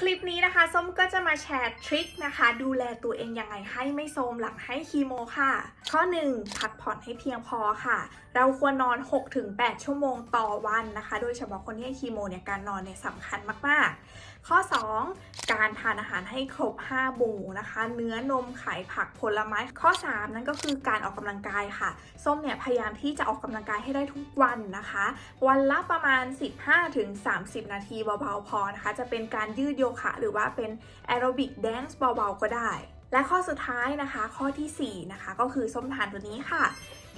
คลิปนี้นะคะส้มก็จะมาแชร์ทริคนะคะ ดูแลตัวเองยังไงให้ไม่โทรมหลังให้คีโมค่ะ ข้อ 1 พักผ่อนให้เพียงพอค่ะ เราควรนอน 6-8 ชั่วโมงต่อวันนะคะ โดยเฉพาะคนที่ให้คีโมเนี่ยการนอนเนี่ยสำคัญมาก ๆ ข้อ 2 การทานอาหารให้ครบ 5 หมู่นะคะ เนื้อนมไข่ผักผลไม้ข้อ 3 นั่นก็คือการออกกำลังกายค่ะ ส้มเนี่ยพยายามที่จะออกกำลังกายให้ได้ทุกวันนะคะ วันละประมาณ 15-30 นาทีเบาๆพอนะคะ จะเป็นการยืดโยคะหรือว่าเป็นแอโรบิกแดนซ์เบาๆก็ได้ และข้อสุดท้ายนะคะข้อทีสี่4นะคะก็คือส้มทานตัวนี้ค่ะ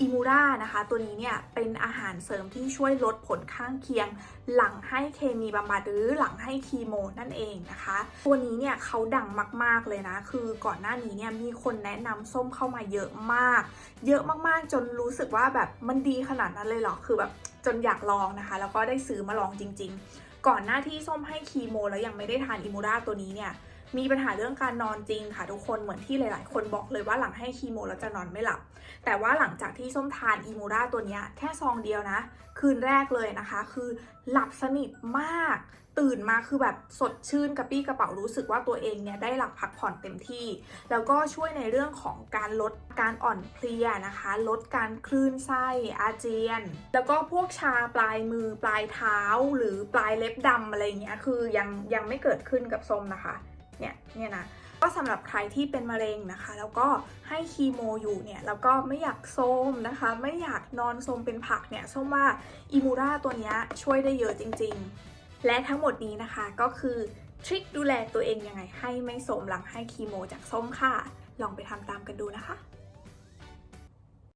อิมูรานะคะตัวนี้เนี่ยเป็นอาหารเสริมที่ช่วยลดผลข้างเคียง หลังให้เคมีบำบัดหรือหลังให้คีโมนั่นเองนะคะ ตัวนี้เนี่ยเขาดังมากๆเลยนะ คือก่อนหน้านี้เนี่ยมีคนแนะนำส้มเข้ามาเยอะมาก เยอะมากๆจนรู้สึกว่าแบบมันดีขนาดนั้นเลยเหรอคือแบบจนอยากลองนะคะ แล้วก็ได้ซื้อมาลองจริง ๆ ก่อนหน้าที่ส้มให้คีโม แล้วยังไม่ได้ทานอิมูราตัวนี้เนี่ย มีปัญหาเรื่องการนอนจริงค่ะทุกคนเหมือนที่หลาย ๆ คนบอกเลยว่าหลังให้คีโมแล้วจะนอนไม่หลับ แต่ว่าหลังจากที่ส้มทานอีมูราตัวนี้แค่ซองเดียวนะ คืนแรกเลยนะคะ คือหลับสนิทมาก ตื่นมาคือแบบสดชื่นกระปี้กระเป๋ารู้สึกว่าตัวเองเนี่ยได้หลับพักผ่อนเต็มที่ แล้วก็ช่วยในเรื่องของการลดการอ่อนเพลียนะคะ ลดการคลื่นไส้อาเจียน แล้วก็พวกชาปลายมือปลายเท้า หรือปลายเล็บดำอะไรเงี้ยคือยังยังไม่เกิดขึ้นกับส้มนะคะ เนี่ยเนี่ยนะก็สำหรับใครที่เป็นมะเร็งนะคะ แล้วก็ให้คีโมอยู่เนี่ยแล้วก็ไม่อยากโซมนะคะ ไม่อยากนอนโซมเป็นผักเนี่ยส้มว่าอิมูราตัวนี้ช่วยได้เยอะจริง ๆ และทั้งหมดนี้นะคะก็คือทริคดูแลตัวเองยังไงให้ไม่โสมหลังให้คีโมจากส้มค่ะ ลองไปทำตามกันดูนะคะ